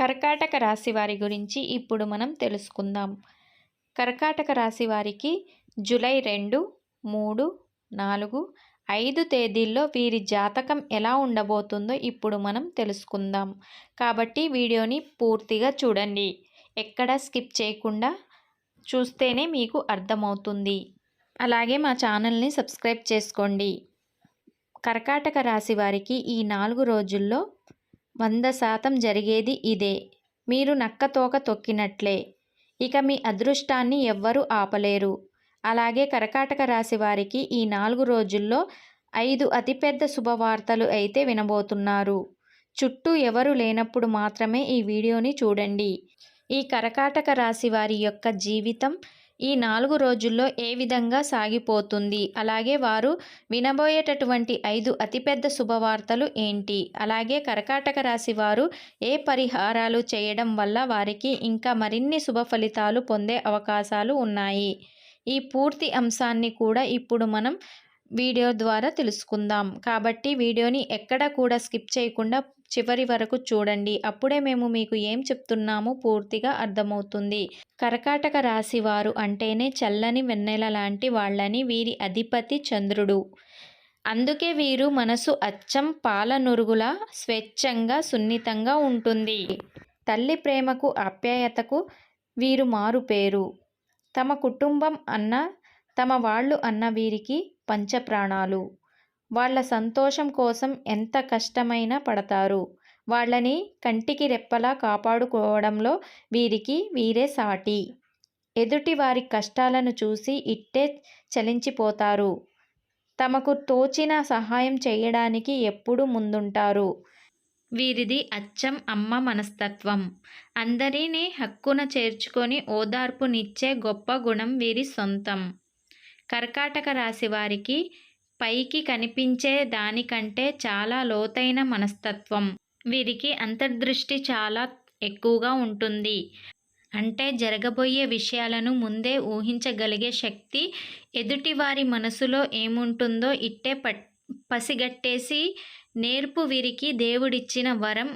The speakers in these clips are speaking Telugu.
కర్కాటక రాశి వారి గురించి ఇప్పుడు మనం తెలుసుకుందాం. కర్కాటక రాశి వారికి జూలై రెండు మూడు నాలుగు ఐదు తేదీల్లో వీరి జాతకం ఎలా ఉండబోతుందో ఇప్పుడు మనం తెలుసుకుందాం. కాబట్టి వీడియోని పూర్తిగా చూడండి. ఎక్కడ స్కిప్ చేయకుండా చూస్తేనే మీకు అర్థమవుతుంది. అలాగే మా ఛానల్ని సబ్స్క్రైబ్ చేసుకోండి. కర్కాటక రాశి వారికి ఈ నాలుగు రోజుల్లో వంద శాతం జరిగేది ఇదే. మీరు నక్కతోక తొక్కినట్లే. ఇక మీ అదృష్టాన్ని ఎవ్వరూ ఆపలేరు. అలాగే కర్కాటక రాశి వారికి ఈ నాలుగు రోజుల్లో ఐదు అతిపెద్ద శుభవార్తలు అయితే వినబోతున్నారు. చుట్టూ ఎవరు లేనప్పుడు మాత్రమే ఈ వీడియోని చూడండి. ఈ కరకాటక రాశి వారి యొక్క జీవితం ఈ నాలుగు రోజుల్లో ఏ విధంగా సాగిపోతుంది? అలాగే వారు వినబోయేటటువంటి ఐదు అతిపెద్ద శుభవార్తలు ఏంటి? అలాగే కర్కాటక రాశి వారు ఏ పరిహారాలు చేయడం వల్ల వారికి ఇంకా మరిన్ని శుభ ఫలితాలు పొందే అవకాశాలు ఉన్నాయి? ఈ పూర్తి అంశాన్ని కూడా ఇప్పుడు మనం వీడియో ద్వారా తెలుసుకుందాం. కాబట్టి వీడియోని ఎక్కడ కూడా స్కిప్ చేయకుండా చివరి వరకు చూడండి. అప్పుడే మేము మీకు ఏం చెప్తున్నామో పూర్తిగా అర్థమవుతుంది. కర్కాటక రాశి వారు అంటేనే చల్లని వెన్నెల లాంటి వాళ్ళని వీరి అధిపతి చంద్రుడు. అందుకే వీరు మనసు అచ్చం పాల నురుగులా స్వచ్ఛంగా సున్నితంగా ఉంటుంది. తల్లి ప్రేమకు ఆప్యాయతకు వీరు మారు పేరు. తమ కుటుంబం అన్న తమ వాళ్ళు అన్న వీరికి పంచప్రాణాలు. వాళ్ళ సంతోషం కోసం ఎంత కష్టమైనా పడతారు. వాళ్ళని కంటికి రెప్పలా కాపాడుకోవడంలో వీరికి వీరే సాటి. ఎదుటి వారి కష్టాలను చూసి ఇట్టే చలించిపోతారు. తమకు తోచిన సహాయం చేయడానికి ఎప్పుడు ముందుంటారు. వీరిది అచ్చం అమ్మ మనస్తత్వం. అందరినీ హక్కున చేర్చుకొని ఓదార్పునిచ్చే గొప్ప గుణం వీరి సొంతం. కర్కాటక రాశి వారికి పైకి కనిపించే దానికంటే చాలా లోతైన మనస్తత్వం. వీరికి అంతర్దృష్టి చాలా ఎక్కువగా ఉంటుంది. అంటే జరగబోయే విషయాలను ముందే ఊహించగలిగే శక్తి ఎదుటివారి మనసులో ఏముంటుందో ఇట్టే పట్ పసిగట్టేసి నేర్పు వీరికి దేవుడిచ్చిన వరం.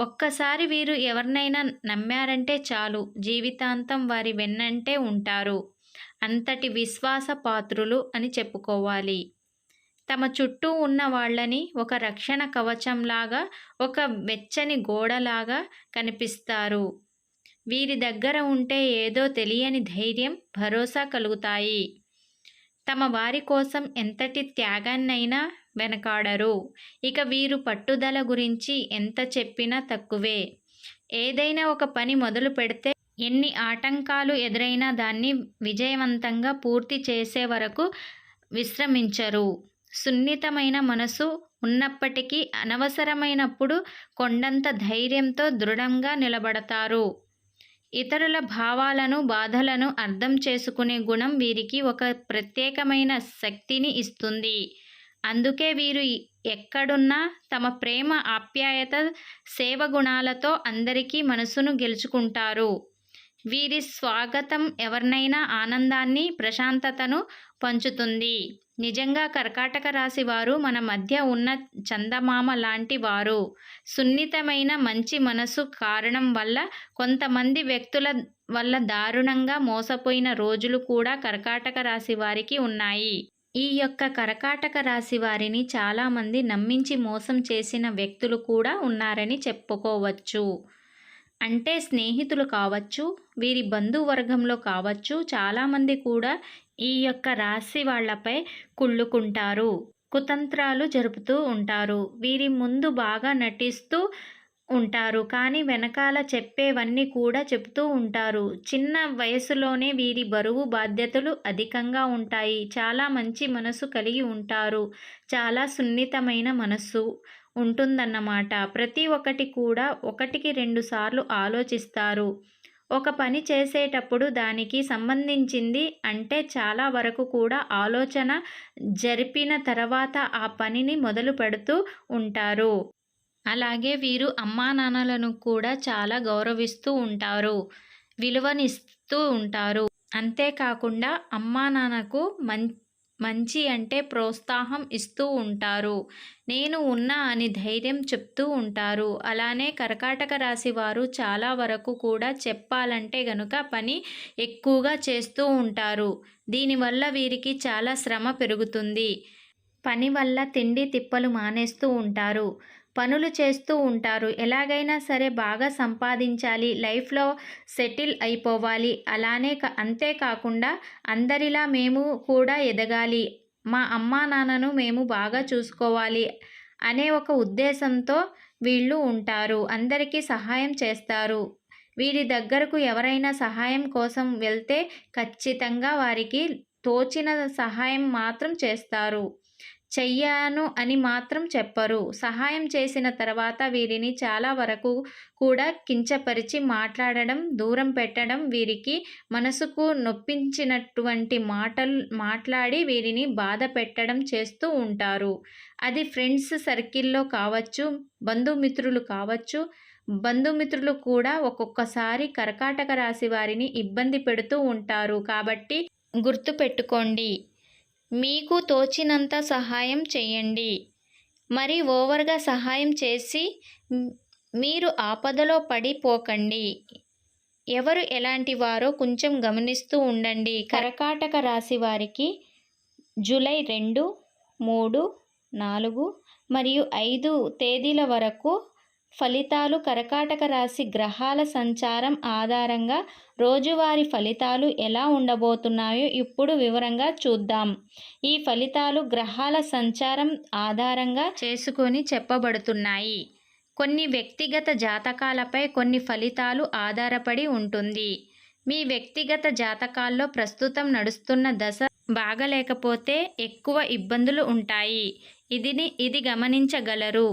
ఒక్కసారి వీరు ఎవరినైనా నమ్మారంటే చాలు జీవితాంతం వారి వెన్నంటే ఉంటారు. అంతటి విశ్వాస పాత్రులు అని చెప్పుకోవాలి. తమ చుట్టూ ఉన్న వాళ్ళని ఒక రక్షణ కవచంలాగా ఒక వెచ్చని గోడలాగా కనిపిస్తారు. వీరి దగ్గర ఉంటే ఏదో తెలియని ధైర్యం భరోసా కలుగుతాయి. తమ వారి కోసం ఎంతటి త్యాగాన్నైనా వెనకాడరు. ఇక వీరు పట్టుదల గురించి ఎంత చెప్పినా తక్కువే. ఏదైనా ఒక పని మొదలు పెడితే ఎన్ని ఆటంకాలు ఎదురైనా దాన్ని విజయవంతంగా పూర్తి చేసే వరకు విశ్రమించరు. సున్నితమైన మనసు ఉన్నప్పటికీ అనవసరమైనప్పుడు కొండంత ధైర్యంతో దృఢంగా నిలబడతారు. ఇతరుల భావాలను బాధలను అర్థం చేసుకునే గుణం వీరికి ఒక ప్రత్యేకమైన శక్తిని ఇస్తుంది. అందుకే వీరు ఎక్కడున్నా తమ ప్రేమ ఆప్యాయత సేవ గుణాలతో అందరికీ మనసును గెలుచుకుంటారు. వీరి స్వాగతం ఎవరినైనా ఆనందాన్ని ప్రశాంతతను పంచుతుంది. నిజంగా కర్కాటక రాశి వారు మన మధ్య ఉన్న చందమామ లాంటి వారు. సున్నితమైన మంచి మనసు కారణం వల్ల కొంతమంది వ్యక్తుల వల్ల దారుణంగా మోసపోయిన రోజులు కూడా కర్కాటక రాశి వారికి ఉన్నాయి. ఈ యొక్క కర్కాటక రాశి వారిని చాలామంది నమ్మించి మోసం చేసిన వ్యక్తులు కూడా ఉన్నారని చెప్పుకోవచ్చు. అంటే స్నేహితులు కావచ్చు వీరి బంధువర్గంలో కావచ్చు చాలామంది కూడా ఈ యొక్క రాశి వాళ్ళపై కుళ్ళుకుంటారు. కుతంత్రాలు జరుపుతూ ఉంటారు. వీరి ముందు బాగా నటిస్తూ ఉంటారు. కానీ వెనకాల చెప్పేవన్నీ కూడా చెబుతూ ఉంటారు. చిన్న వయసులోనే వీరి బరువు బాధ్యతలు అధికంగా ఉంటాయి. చాలా మంచి మనసు కలిగి ఉంటారు. చాలా సున్నితమైన మనస్సు. ఉంటుందన్నమాట. ప్రతి ఒక్కటి కూడా ఒకటికి రెండు సార్లు ఆలోచిస్తారు. ఒక పని చేసేటప్పుడు దానికి సంబంధించింది అంటే చాలా వరకు కూడా ఆలోచన జరిపిన తర్వాత ఆ పనిని మొదలు పెడుతూ ఉంటారు. అలాగే వీరు అమ్మా నాన్నలను కూడా చాలా గౌరవిస్తూ ఉంటారు. విలువనిస్తూ ఉంటారు. అంతేకాకుండా అమ్మా నాన్నకు మం మంచి అంటే ప్రోత్సాహం ఇస్తూ ఉంటారు. నేను ఉన్నా అని ధైర్యం చెప్తూ ఉంటారు. అలానే కర్కాటక రాశి వారు చాలా వరకు కూడా చెప్పాలంటే గనుక పని ఎక్కువగా చేస్తూ ఉంటారు. దీనివల్ల వీరికి చాలా శ్రమ పెరుగుతుంది. పని వల్ల తిండి తిప్పలు మానేస్తూ ఉంటారు. పనులు చేస్తూ ఉంటారు. ఎలాగైనా సరే బాగా సంపాదించాలి లైఫ్లో సెటిల్ అయిపోవాలి. అలానే అంతేకాకుండా అందరిలా మేము కూడా ఎదగాలి. మా అమ్మా నాన్నను మేము బాగా చూసుకోవాలి అనే ఒక ఉద్దేశంతో వీళ్ళు ఉంటారు. అందరికీ సహాయం చేస్తారు. వీరి దగ్గరకు ఎవరైనా సహాయం కోసం వెళ్తే ఖచ్చితంగా వారికి తోచిన సహాయం మాత్రం చేస్తారు. చెయ్యాను అని మాత్రం చెప్పరు. సహాయం చేసిన తర్వాత వీరిని చాలా వరకు కూడా కించపరిచి మాట్లాడడం దూరం పెట్టడం వీరికి మనసుకు నొప్పించినటువంటి మాటలు మాట్లాడి వీరిని బాధ పెట్టడం చేస్తూ ఉంటారు. అది ఫ్రెండ్స్ సర్కిల్లో కావచ్చు బంధుమిత్రులు కావచ్చు బంధుమిత్రులు కూడా ఒక్కొక్కసారి కర్కాటక రాశి వారిని ఇబ్బంది పెడుతూ ఉంటారు. కాబట్టి గుర్తుపెట్టుకోండి. మీకు తోచినంత సహాయం చేయండి. మరి ఓవర్గా సహాయం చేసి మీరు ఆపదలో పడిపోకండి. ఎవరు ఎలాంటి వారో కొంచెం గమనిస్తూ ఉండండి. కర్కాటక రాశి వారికి జూలై రెండు మూడు నాలుగు మరియు ఐదు తేదీల వరకు ఫలితాలు కర్కాటక రాశి గ్రహాల సంచారం ఆధారంగా రోజువారీ ఫలితాలు ఎలా ఉండబోతున్నాయో ఇప్పుడు వివరంగా చూద్దాం. ఈ ఫలితాలు గ్రహాల సంచారం ఆధారంగా చేసుకొని చెప్పబడుతున్నాయి. కొన్ని వ్యక్తిగత జాతకాలపై కొన్ని ఫలితాలు ఆధారపడి ఉంటుంది. మీ వ్యక్తిగత జాతకాల్లో ప్రస్తుతం నడుస్తున్న దశ బాగలేకపోతే ఎక్కువ ఇబ్బందులు ఉంటాయి. ఇదిని ఇది గమనించగలరు.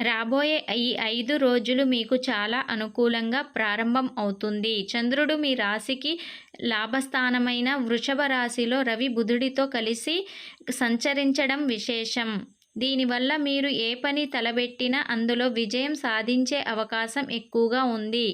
రాబోయే ఈ ఐదు రోజులు మీకు చాలా అనుకూలంగా ప్రారంభం అవుతుంది. చంద్రుడు మీ రాశికి లాభస్థానమైన వృషభ రాశిలో రవి బుధుడితో కలిసి సంచరించడం విశేషం. దీనివల్ల మీరు ఏ పని తలబెట్టినా అందులో విజయం సాధించే అవకాశం ఎక్కువగా ఉంది.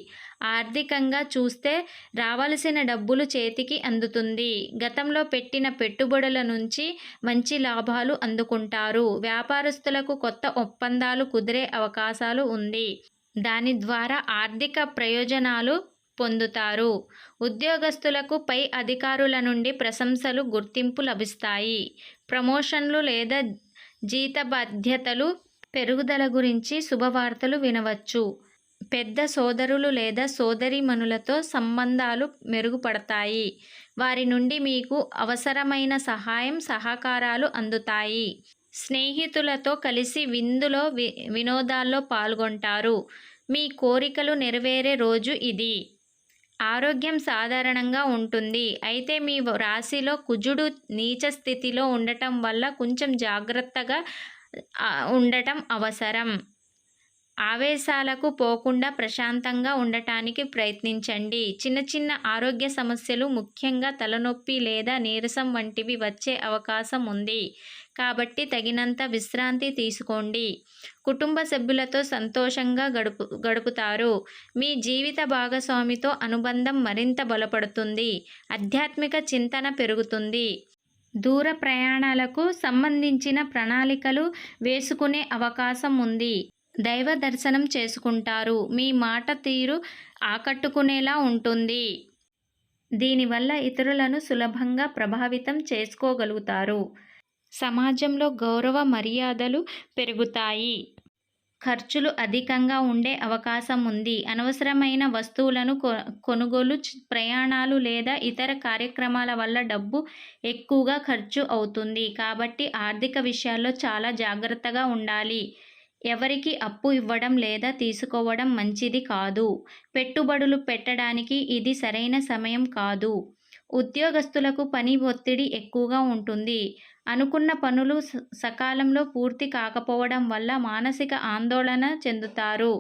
ఆర్థికంగా చూస్తే రావలసిన డబ్బులు చేతికి అందుతుంది. గతంలో పెట్టిన పెట్టుబడుల నుంచి మంచి లాభాలు అందుకుంటారు. వ్యాపారస్తులకు కొత్త ఒప్పందాలు కుదిరే అవకాశాలు ఉంది. దాని ద్వారా ఆర్థిక ప్రయోజనాలు పొందుతారు. ఉద్యోగస్తులకు పై అధికారుల నుండి ప్రశంసలు గుర్తింపు లభిస్తాయి. ప్రమోషన్లు లేదా జీత బాధ్యతలు పెరుగుదల గురించి శుభవార్తలు వినవచ్చు. పెద్ద సోదరులు లేదా సోదరీమణులతో సంబంధాలు మెరుగుపడతాయి. వారి నుండి మీకు అవసరమైన సహాయం సహకారాలు అందుతాయి. స్నేహితులతో కలిసి విందులో వి వినోదాల్లో పాల్గొంటారు. మీ కోరికలు నెరవేరే రోజు ఇది. ఆరోగ్యం సాధారణంగా ఉంటుంది. అయితే మీ రాశిలో కుజుడు నీచ స్థితిలో ఉండటం వల్ల కొంచెం జాగ్రత్తగా ఉండటం అవసరం. ఆవేశాలకు పోకుండా ప్రశాంతంగా ఉండటానికి ప్రయత్నించండి. చిన్న చిన్న ఆరోగ్య సమస్యలు ముఖ్యంగా తలనొప్పి లేదా నీరసం వంటివి వచ్చే అవకాశం ఉంది. కాబట్టి తగినంత విశ్రాంతి తీసుకోండి. కుటుంబ సభ్యులతో సంతోషంగా గడుపు గడుపుతారు. మీ జీవిత భాగస్వామితో అనుబంధం మరింత బలపడుతుంది. ఆధ్యాత్మిక చింతన పెరుగుతుంది. దూర ప్రయాణాలకు సంబంధించిన ప్రణాళికలు వేసుకునే అవకాశం ఉంది. దైవ దర్శనం చేసుకుంటారు. మీ మాట తీరు ఆకట్టుకునేలా ఉంటుంది. దీనివల్ల ఇతరులను సులభంగా ప్రభావితం చేసుకోగలుగుతారు. సమాజంలో గౌరవ మర్యాదలు పెరుగుతాయి. ఖర్చులు అధికంగా ఉండే అవకాశం ఉంది. అనవసరమైన వస్తువులను కొ కొనుగోలు ప్రయాణాలు లేదా ఇతర కార్యక్రమాల వల్ల డబ్బు ఎక్కువగా ఖర్చు అవుతుంది. కాబట్టి ఆర్థిక విషయాల్లో చాలా జాగ్రత్తగా ఉండాలి. ఎవరికి అప్పు ఇవ్వడం లేదా తీసుకోవడం మంచిది కాదు. పెట్టుబడులు పెట్టడానికి ఇది సరైన సమయం కాదు. ఉద్యోగస్తులకు పని ఒత్తిడి ఎక్కువగా ఉంటుంది. అనుకున్న పనులు సకాలంలో పూర్తి కాకపోవడం వల్ల మానసిక ఆందోళన చెందుతారు.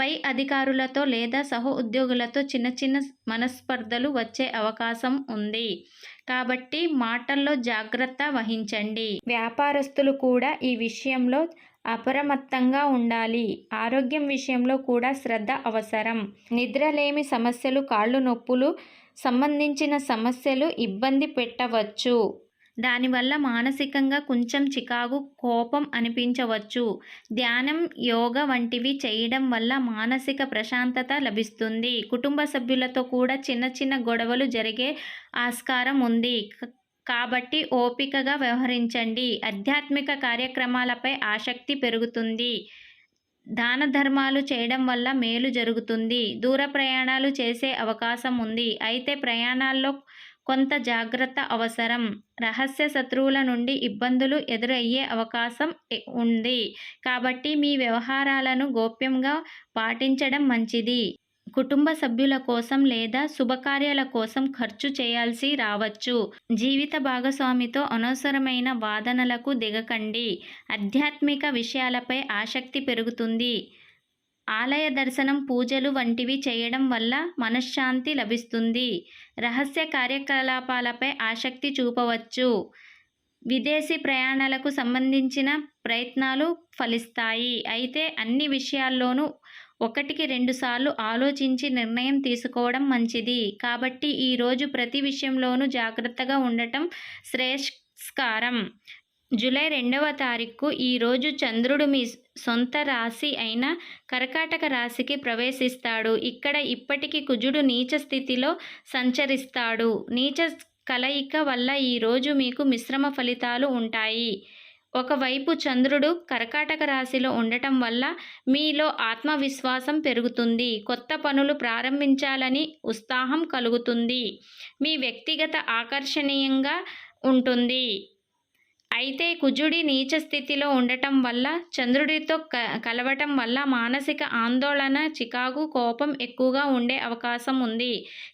పై అధికారులతో లేదా సహ ఉద్యోగులతో చిన్న చిన్న మనస్పర్ధలు వచ్చే అవకాశం ఉంది. కాబట్టి మాటల్లో జాగ్రత్త వహించండి. వ్యాపారస్తులు కూడా ఈ విషయంలో అప్రమత్తంగా ఉండాలి. ఆరోగ్యం విషయంలో కూడా శ్రద్ధ అవసరం. నిద్రలేమి సమస్యలు కాళ్ళు నొప్పులు సంబంధించిన సమస్యలు ఇబ్బంది పెట్టవచ్చు. దానివల్ల మానసికంగా కొంచెం చికాకు కోపం అనిపించవచ్చు. ధ్యానం యోగ వంటివి చేయడం వల్ల మానసిక ప్రశాంతత లభిస్తుంది. కుటుంబ సభ్యులతో కూడా చిన్న చిన్న గొడవలు జరిగే ఆస్కారం ఉంది. కాబట్టి ఓపికగా వ్యవహరించండి. ఆధ్యాత్మిక కార్యక్రమాలపై ఆసక్తి పెరుగుతుంది. దాన ధర్మాలు చేయడం వల్ల మేలు జరుగుతుంది. దూర ప్రయాణాలు చేసే అవకాశం ఉంది. అయితే ప్రయాణాల్లో కొంత జాగ్రత్త అవసరం. రహస్య శత్రువుల నుండి ఇబ్బందులు ఎదురయ్యే అవకాశం ఉంది. కాబట్టి మీ వ్యవహారాలను గోప్యంగా పాటించడం మంచిది. కుటుంబ సభ్యుల కోసం లేదా శుభకార్యాల కోసం ఖర్చు చేయాల్సి రావచ్చు. జీవిత భాగస్వామితో అనవసరమైన వాదనలకు దిగకండి. ఆధ్యాత్మిక విషయాలపై ఆసక్తి పెరుగుతుంది. ఆలయ దర్శనం పూజలు వంటివి చేయడం వల్ల మనశ్శాంతి లభిస్తుంది. రహస్య కార్యకలాపాలపై ఆసక్తి చూపవచ్చు. విదేశీ ప్రయాణాలకు సంబంధించిన ప్రయత్నాలు ఫలిస్తాయి. అయితే అన్ని విషయాల్లోనూ ఒకటికి రెండుసార్లు ఆలోచించి నిర్ణయం తీసుకోవడం మంచిది. కాబట్టి ఈరోజు ప్రతి విషయంలోనూ జాగ్రత్తగా ఉండటం శ్రేయస్కారం. జూలై రెండవ తారీఖు ఈరోజు చంద్రుడు మీ సొంత రాశి అయిన కర్కాటక రాశికి ప్రవేశిస్తాడు. ఇక్కడ ఇప్పటికీ కుజుడు నీచ స్థితిలో సంచరిస్తాడు. నీచ కలయిక వల్ల ఈరోజు మీకు మిశ్రమ ఫలితాలు ఉంటాయి. ఒకవైపు చంద్రుడు కర్కాటక రాశిలో ఉండటం వల్ల మీలో ఆత్మవిశ్వాసం పెరుగుతుంది. కొత్త పనులు ప్రారంభించాలని ఉత్సాహం కలుగుతుంది. మీ వ్యక్తిగత ఆకర్షణీయంగా ఉంటుంది. అయితే కుజుడి నీచ స్థితిలో ఉండటం వల్ల చంద్రుడితో క కలవటం వల్ల మానసిక ఆందోళన చికాకు కోపం ఎక్కువగా ఉండే అవకాశం ఉంది.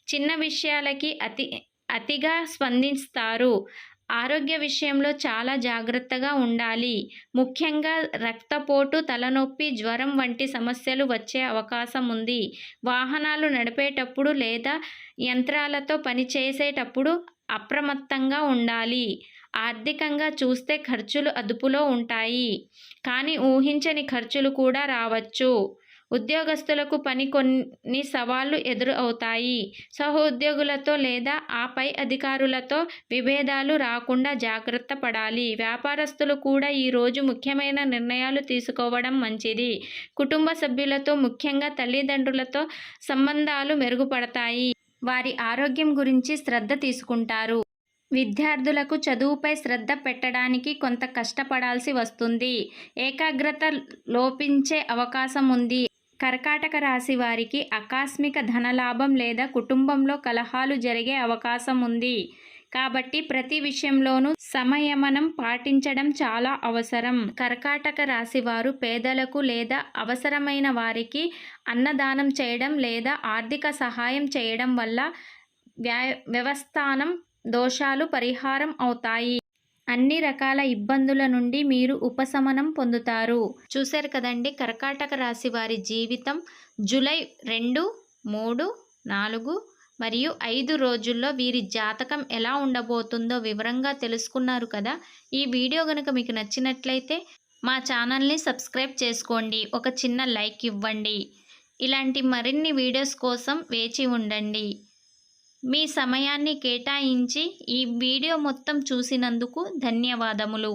చిన్న విషయాలకి అతి అతిగా స్పందిస్తారు. ఆరోగ్య విషయంలో చాలా జాగ్రత్తగా ఉండాలి. ముఖ్యంగా రక్తపోటు తలనొప్పి జ్వరం వంటి సమస్యలు వచ్చే అవకాశం ఉంది. వాహనాలు నడిపేటప్పుడు లేదా యంత్రాలతో పనిచేసేటప్పుడు అప్రమత్తంగా ఉండాలి. ఆర్థికంగా చూస్తే ఖర్చులు అదుపులో ఉంటాయి. కానీ ఊహించని ఖర్చులు కూడా రావచ్చు. ఉద్యోగస్తులకు పని కొన్ని సవాళ్ళు ఎదురు అవుతాయి. సహోద్యోగులతో లేదా ఆ పై అధికారులతో విభేదాలు రాకుండా జాగ్రత్త పడాలి. వ్యాపారస్తులు కూడా ఈరోజు ముఖ్యమైన నిర్ణయాలు తీసుకోవడం మంచిది. కుటుంబ సభ్యులతో ముఖ్యంగా తల్లిదండ్రులతో సంబంధాలు మెరుగుపడతాయి. వారి ఆరోగ్యం గురించి శ్రద్ధ తీసుకుంటారు. విద్యార్థులకు చదువుపై శ్రద్ధ పెట్టడానికి కొంత కష్టపడాల్సి వస్తుంది. ఏకాగ్రత లోపించే అవకాశం ఉంది. కర్కాటక రాశి వారికి ఆకస్మిక ధనలాభం లేదా కుటుంబంలో కలహాలు జరిగే అవకాశం ఉంది. కాబట్టి ప్రతి విషయంలోనూ సంయమనం పాటించడం చాలా అవసరం. కర్కాటక రాశి వారు పేదలకు లేదా అవసరమైన వారికి అన్నదానం చేయడం లేదా ఆర్థిక సహాయం చేయడం వల్ల వ్యవస్థానం దోషాలు పరిహారం అవుతాయి. అన్ని రకాల ఇబ్బందుల నుండి మీరు ఉపశమనం పొందుతారు. చూశారు కదండి కర్కాటక రాశి వారి జీవితం జూలై రెండు మూడు నాలుగు మరియు ఐదు రోజుల్లో వీరి జాతకం ఎలా ఉండబోతుందో వివరంగా తెలుసుకున్నారు కదా. ఈ వీడియో కనుక మీకు నచ్చినట్లయితే మా ఛానల్ని సబ్స్క్రైబ్ చేసుకోండి. ఒక చిన్న లైక్ ఇవ్వండి. ఇలాంటి మరిన్ని వీడియోస్ కోసం వేచి ఉండండి. మీ సమయాన్ని కేటాయించి ఈ వీడియో మొత్తం చూసినందుకు ధన్యవాదములు.